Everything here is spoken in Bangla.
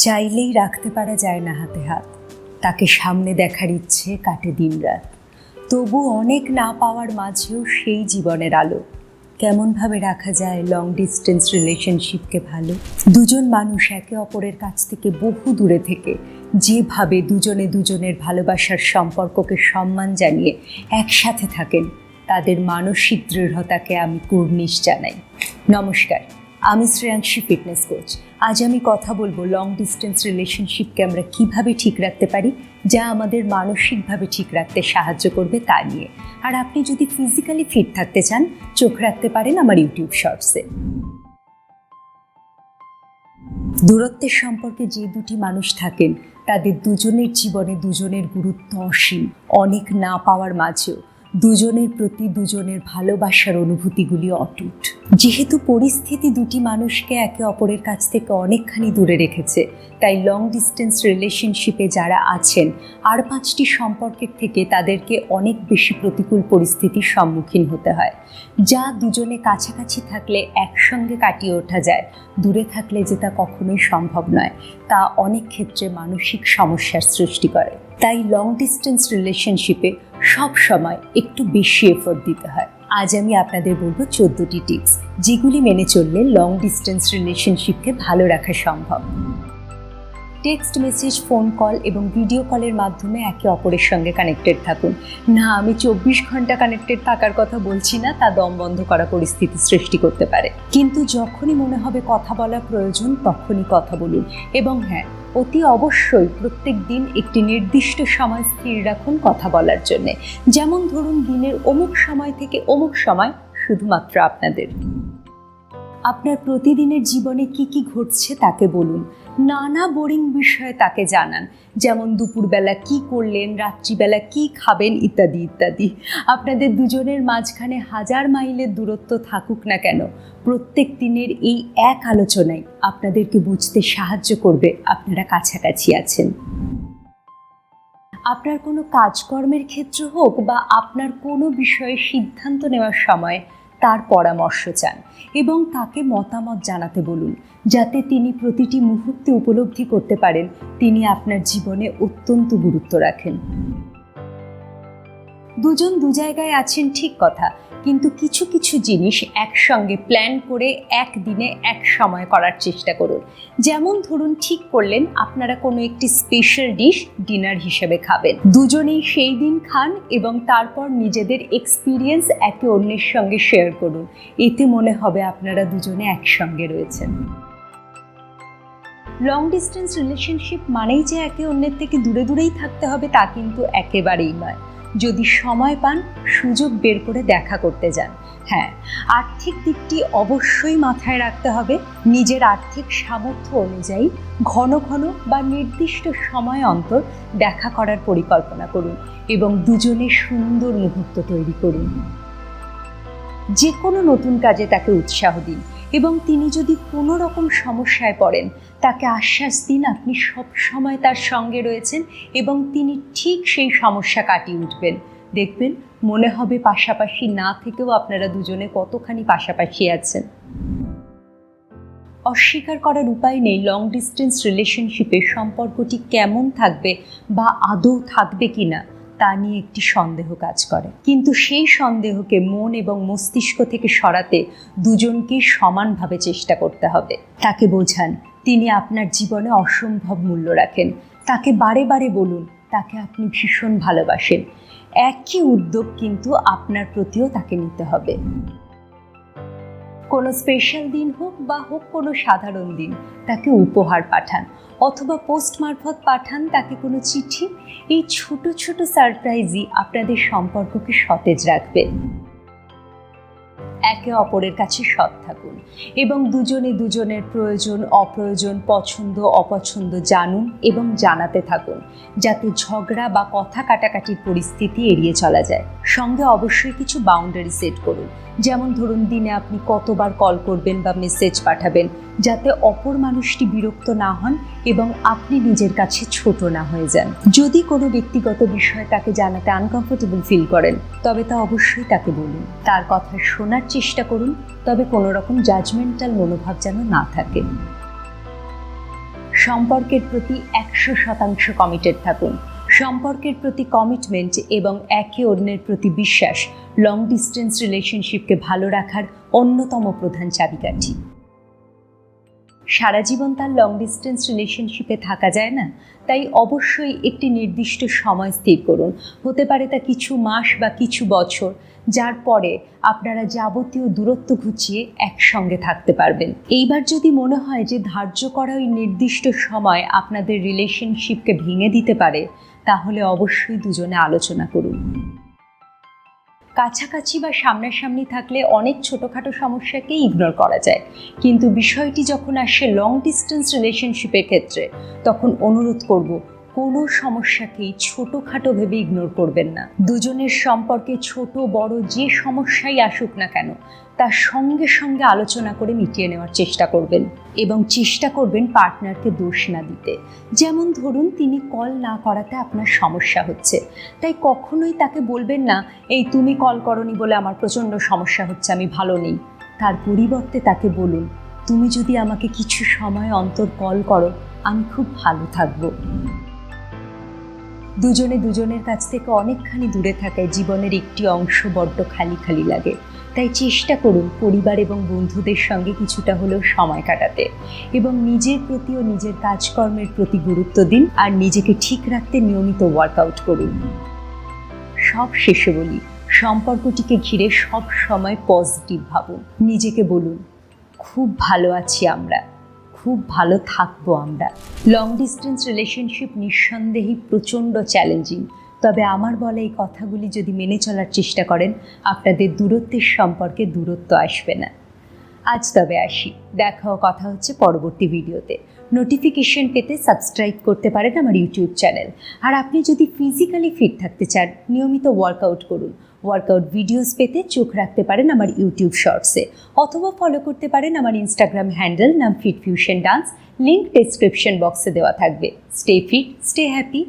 চাইলেই রাখতে পারা যায় না হাতে হাত। তাকে সামনে দেখার ইচ্ছে কাটে দিনরাত। তবু অনেক না পাওয়ার মাঝেও সেই জীবনের আলো। কেমনভাবে রাখা যায় লং ডিস্টেন্স রিলেশনশিপকে ভালো? দুজন মানুষ একে অপরের কাছ থেকে বহু দূরে থেকে যেভাবে দুজনে দুজনের ভালোবাসার সম্পর্ককে সম্মান জানিয়ে একসাথে থাকেন, তাদের মানসিক দৃঢ়তাকে আমি কুর্নিশ জানাই। নমস্কার। আমি শ্রেয়াংশী ফিটনেস কোচ আজ আমি কথা বলব লং ডিস্টেন্স রিলেশনশিপকে আমরা কীভাবে ঠিক রাখতে পারি, যা আমাদের মানসিকভাবে ঠিক রাখতে সাহায্য করবে তা নিয়ে। আর আপনি যদি ফিজিক্যালি ফিট থাকতে চান, চোখ রাখতে পারেন আমার ইউটিউব শর্টসে দূরত্বের সম্পর্কে যে দুটি মানুষ থাকেন, তাদের দুজনের জীবনে দুজনের গুরুত্ব অসীম, অনেক না পাওয়ার মাঝেও। দুজনের প্রতি দুজনের ভালোবাসার অনুভূতিগুলি অটুট। যেহেতু পরিস্থিতি দুটি মানুষকে একে অপরের কাছ থেকে অনেকখানি দূরে রেখেছে, তাই লং ডিস্টেন্স রিলেশনশিপে যারা আছেন, আর পাঁচটি সম্পর্কের থেকে তাদেরকে অনেক বেশি প্রতিকূল পরিস্থিতির সম্মুখীন হতে হয়। যা দুজনে কাছাকাছি থাকলে একসঙ্গে কাটিয়ে ওঠা যায়, দূরে থাকলে যে তা কখনোই সম্ভব নয়, তা অনেক ক্ষেত্রে মানসিক সমস্যার সৃষ্টি করে। তাই লং ডিস্টেন্স রিলেশনশিপে সব সময় একটু বেশি এফোর্ট দিতে হয়। আজ আমি আপনাদের বলব চোদ্দটি টিপস যেগুলি মেনে চললে লং ডিস্টেন্স রিলেশনশিপকে ভালো রাখা সম্ভব। টেক্সট মেসেজ ফোন কল এবং ভিডিও কলের মাধ্যমে একে অপরের সঙ্গে কানেক্টেড থাকুন। না, আমি চব্বিশ ঘণ্টা কানেক্টেড থাকার কথা বলছি না, তা দম বন্ধ করা পরিস্থিতি সৃষ্টি করতে পারে। কিন্তু যখনই মনে হবে কথা বলা প্রয়োজন, তখনই কথা বলুন। এবং হ্যাঁ অতি অবশ্যই প্রত্যেক দিন একটি নির্দিষ্ট সময় স্থির রাখুন কথা বলার জন্যে। যেমন ধরুন, দিনের অমুক সময় থেকে অমুক সময়, শুধুমাত্র আপনাদের। আপনার প্রতিদিনের জীবনে কি কি ঘটছে তাকে বলুন। নানা বোরিং বিষয়ে তাকে জানান। যেমন দুপুরবেলা কি করলেন, রাত্রিবেলা কি খাবেন, ইত্যাদি ইত্যাদি। আপনাদের দুজনের মাঝখানে হাজার মাইলের দূরত্ব থাকুক না কেন, প্রত্যেক দিনের এই এক আলোচনায় আপনাদেরকে বুঝতে সাহায্য করবে। আপনারা কাছাকাছি আছেন। আপনার কোনো কাজকর্মের ক্ষেত্র হোক বা আপনার কোনো বিষয়ে সিদ্ধান্ত নেওয়ার সময় তার পরামর্শ চান এবং তাকে মতামত জানাতে বলুন, যাতে তিনি প্রতিটি মুহূর্তে উপলব্ধি করতে পারেন। তিনি আপনার জীবনে অত্যন্ত গুরুত্ব রাখেন। দুজন দু জায়গায় আছেন ঠিক কথা, কিন্তু কিছু কিছু জিনিস একসঙ্গে প্ল্যান করে একদিনে এক সময় করার চেষ্টা করুন। যেমন ধরুন, ঠিক করলেন, আপনারা কোনো একটি স্পেশাল ডিশ ডিনার হিসেবে খাবেন। দুজনেই সেই দিন খান এবং তারপর নিজেদের এক্সপিরিয়েন্স একে অন্যের সঙ্গে শেয়ার করুন। এতে মনে হবে আপনারা দুজনে একসঙ্গে রয়েছেন। লং ডিস্টেন্স রিলেশনশিপ মানেই যে একে অন্যের থেকে দূরে দূরেই থাকতে হবে তা কিন্তু একেবারেই নয়। যদি সময় পান, সুযোগ বের করে দেখা করতে যান। হ্যাঁ আর্থিক দিকটি অবশ্যই মাথায় রাখতে হবে। নিজের আর্থিক সামর্থ্য অনুযায়ী ঘন ঘন বা নির্দিষ্ট সময় অন্তর দেখা করার পরিকল্পনা করুন এবং দুজনে সুন্দর মুহূর্ত তৈরি করুন। যে কোনো নতুন কাজে তাকে উৎসাহ দিন। এবং তিনি যদি কোনো রকম সমস্যায় পড়েন, তাকে আশ্বাস দিন আপনি সব সময় তার সঙ্গে রয়েছেন এবং তিনি ঠিক সেই সমস্যা কাটিয়ে উঠবেন। দেখবেন মনে হবে পাশাপাশি না থেকেও আপনারা দুজনে কতখানি পাশাপাশি আছেন। অস্বীকার করার উপায় নেই লং ডিস্টেন্স রিলেশনশিপে সম্পর্কটি কেমন থাকবে বা আদৌ থাকবে কিনা। তা নিয়ে একটি সন্দেহ কাজ করে। কিন্তু সেই সন্দেহকে মন এবং মস্তিষ্ক থেকে সরাতে দুজনকে সমানভাবে চেষ্টা করতে হবে। তাকে বোঝান, তিনি আপনার জীবনে অসম্ভব মূল্য রাখেন। তাকে বারে বারে বলুন, তাকে আপনি ভীষণ ভালোবাসেন। একই উদ্যোগ কিন্তু আপনার প্রতিও তাকে নিতে হবে। কোনো স্পেশাল দিন হোক বা হোক কোনো সাধারণ দিন, তাকে উপহার পাঠান অথবা পোস্ট মারফত পাঠান তাকে কোনো চিঠি। এই ছোট ছোট সারপ্রাইজই আপনাদের সম্পর্ককে সতেজ রাখবে। একে অপরের কাছে সৎ থাকুন এবং দুজনে দুজনের প্রয়োজন, অপ্রয়োজন, পছন্দ, অপছন্দ জানুন এবং জানাতে থাকুন, যাতে ঝগড়া বা কথা কাটাকাটির পরিস্থিতি এড়িয়ে চলা যায়। সঙ্গে অবশ্যই কিছু বাউন্ডারি সেট করুন। যেমন ধরুন, দিনে আপনি কতবার কল করবেন বা মেসেজ পাঠাবেন, যাতে অপর মানুষটি বিরক্ত না হন এবং আপনি নিজের কাছে ছোট না হয়ে যান। যদি কোনো ব্যক্তিগত বিষয় তাকে জানাতে আনকমফোর্টেবল ফিল করেন, তবে তা অবশ্যই তাকে বলুন। তার কথা শোনার চেষ্টা করুন, তবে কোনো রকম জাজমেন্টাল মনোভাব যেন না থাকে। সম্পর্কের প্রতি একশো শতাংশ কমিটেড থাকুন। সম্পর্কের প্রতি কমিটমেন্ট এবং একে অন্যের প্রতি বিশ্বাস লং ডিস্টেন্স রিলেশনশিপকে ভালো রাখার অন্যতম প্রধান চাবিকাঠি। সারা জীবন তার লং ডিস্টেন্স রিলেশনশিপে থাকা যায় না। তাই অবশ্যই একটি নির্দিষ্ট সময় স্থির করুন। হতে পারে তা কিছু মাস বা কিছু বছর, যার পরে আপনারা যাবতীয় দূরত্ব ঘুচিয়ে একসঙ্গে থাকতে পারবেন। এইবার যদি মনে হয় যে ধার্য করা ওই নির্দিষ্ট সময় আপনাদের রিলেশনশিপকে ভেঙে দিতে পারে, তাহলে অবশ্যই দুজনে আলোচনা করুন। কাছাকাছি বা সামনাসামনি থাকলে অনেক ছোটোখাটো সমস্যাকে ইগনোর করা যায়। কিন্তু বিষয়টি যখন আসে লং ডিস্টেন্স রিলেশনশিপের ক্ষেত্রে, তখন অনুরোধ করব কোনো সমস্যাকেই ছোটোখাটো ভেবে ইগনোর করবেন না। দুজনের সম্পর্কে ছোট, বড় যে সমস্যাই আসুক না কেন, তার সঙ্গে সঙ্গে আলোচনা করে মিটিয়ে নেওয়ার চেষ্টা করবেন এবং চেষ্টা করবেন পার্টনারকে দোষ না দিতে। যেমন ধরুন, তিনি কল না করাতে আপনার সমস্যা হচ্ছে। তাই কখনোই তাকে বলবেন না, এই তুমি কল করনি বলে আমার প্রচণ্ড সমস্যা হচ্ছে, আমি ভালো নেই। তার পরিবর্তে তাকে বলুন, তুমি যদি আমাকে কিছু সময় অন্তর কল করো, আমি খুব ভালো থাকব। দুজনে দুজনের কাছ থেকে অনেকখানি দূরে থাকায় জীবনের একটি অংশ বড্ড খালি খালি লাগে। তাই চেষ্টা করুন পরিবার এবং বন্ধুদের সঙ্গে কিছুটা হলেও সময় কাটাতে এবং নিজের প্রতি ও নিজের কাজকর্মের প্রতি গুরুত্ব দিন আর নিজেকে ঠিক রাখতে নিয়মিত ওয়ার্কআউট করুন। সব শেষে বলি, সম্পর্কটিকে ঘিরে সব সময় পজিটিভ ভাবুন। নিজেকে বলুন, খুব ভালো আছি আমরা। খুব ভালো থাকব আমরা। লং ডিস্টেন্স রিলেশনশিপ নিঃসন্দেহেই প্রচণ্ড চ্যালেঞ্জিং তবে আমার বলা এই কথাগুলি যদি মেনে চলার চেষ্টা করেন, আপনাদের দূরত্বের সম্পর্কে দূরত্ব আসবে না। আজ তবে আসি। দেখা কথা হচ্ছে পরবর্তী ভিডিওতে। নোটিফিকেশন পেতে সাবস্ক্রাইব করতে পারেন আমার ইউটিউব চ্যানেল আর আপনি যদি ফিজিক্যালি ফিট থাকতে চান, নিয়মিত ওয়ার্কআউট করুন। ওয়ার্কআউট ভিডিওস পেতে চোখ রাখতে পারেন আমার ইউটিউব শর্টসে অথবা ফলো করতে পারেন আমার ইনস্টাগ্রাম হ্যান্ডেল নাম fit fusion dance link description বক্সে দেওয়া থাকবে। Stay fit stay happy